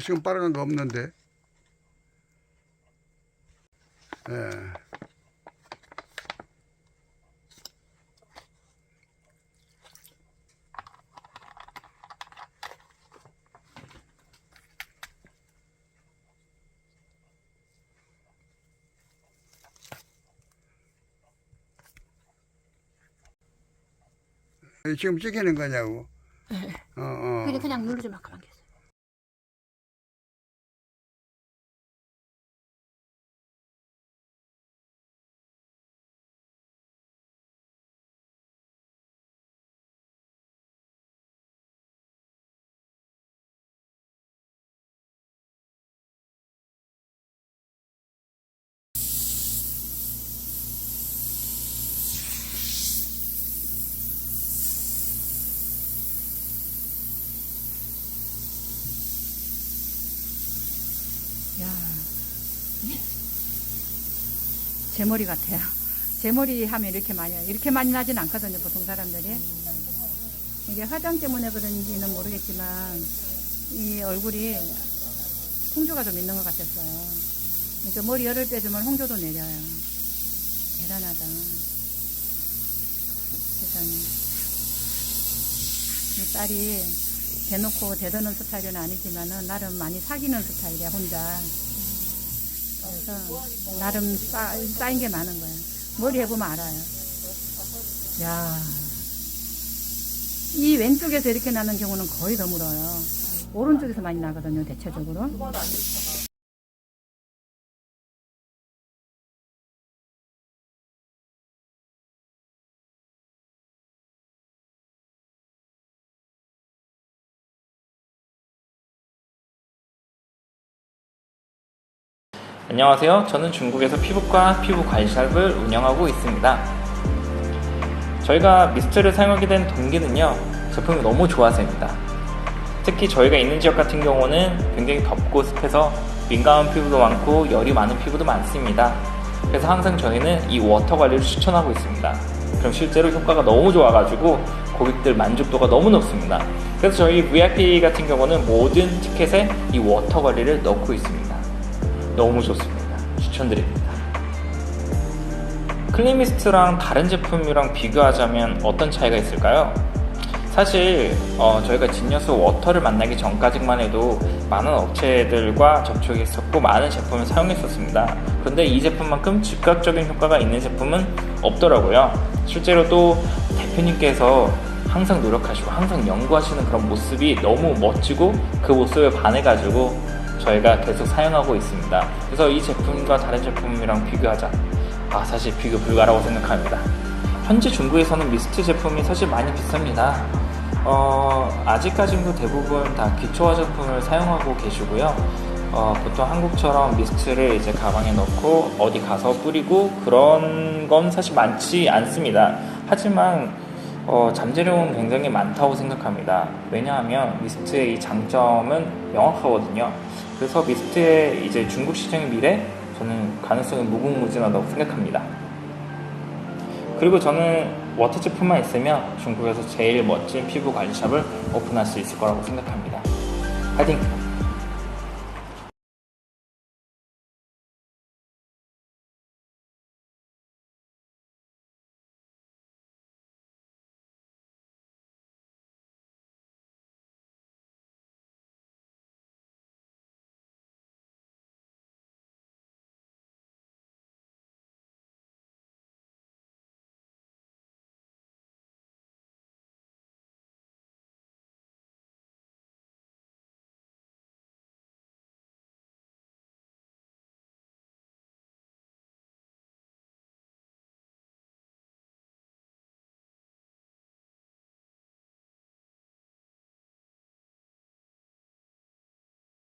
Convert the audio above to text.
지금 빠른 거 없는데. 예. 지금 찍히는 거냐고. 어, 어. 그냥 그냥 누르지 마 가만 계세 야. 제 머리 같아요. 제 머리 하면 이렇게 많이, 이렇게 많이 나진 않거든요, 보통 사람들이. 이게 화장 때문에 그런지는 모르겠지만, 이 얼굴이 홍조가 좀 있는 것 같았어요. 그러니까 머리 열을 빼주면 홍조도 내려요. 대단하다. 세상에. 이 딸이 대놓고 대드는 스타일은 아니지만은 나름 많이 사귀는 스타일이야 혼자. 그래서 나름 쌓, 쌓인 게 많은 거야. 머리 해보면 알아요. 야, 이 왼쪽에서 이렇게 나는 경우는 거의 드물어요. 오른쪽에서 많이 나거든요, 대체적으로. 안녕하세요. 저는 중국에서 피부과 피부 관리샵을 운영하고 있습니다. 저희가 미스트를 사용하게 된 동기는요, 제품이 너무 좋아서입니다. 특히 저희가 있는 지역 같은 경우는 굉장히 덥고 습해서 민감한 피부도 많고 열이 많은 피부도 많습니다. 그래서 항상 저희는 이 워터 관리를 추천하고 있습니다. 그럼 실제로 효과가 너무 좋아가지고 고객들 만족도가 너무 높습니다. 그래서 저희 VIP 같은 경우는 모든 티켓에 이 워터 관리를 넣고 있습니다. 너무 좋습니다. 추천드립니다. 클리미스트랑 다른 제품이랑 비교하자면 어떤 차이가 있을까요? 사실 어, 저희가 진여수 워터를 만나기 전까지만 해도 많은 업체들과 접촉했었고 많은 제품을 사용했었습니다. 그런데 이 제품만큼 즉각적인 효과가 있는 제품은 없더라고요. 실제로 또 대표님께서 항상 노력하시고 항상 연구하시는 그런 모습이 너무 멋지고 그 모습에 반해가지고 저희가 계속 사용하고 있습니다. 그래서 이 제품과 다른 제품이랑 비교하자. 아, 사실 비교 불가라고 생각합니다. 현재 중국에서는 미스트 제품이 사실 많이 비쌉니다. 어, 아직까지도 대부분 다 기초 화장품을 사용하고 계시고요. 어, 보통 한국처럼 미스트를 이제 가방에 넣고 어디 가서 뿌리고 그런 건 사실 많지 않습니다. 하지만 어, 잠재력은 굉장히 많다고 생각합니다. 왜냐하면 미스트의 이 장점은 명확하거든요. 그래서 미스트의 이제 중국 시장의 미래 저는 가능성이 무궁무진하다고 생각합니다. 그리고 저는 워터 제품만 있으면 중국에서 제일 멋진 피부 관리샵을 오픈할 수 있을 거라고 생각합니다. 파이팅!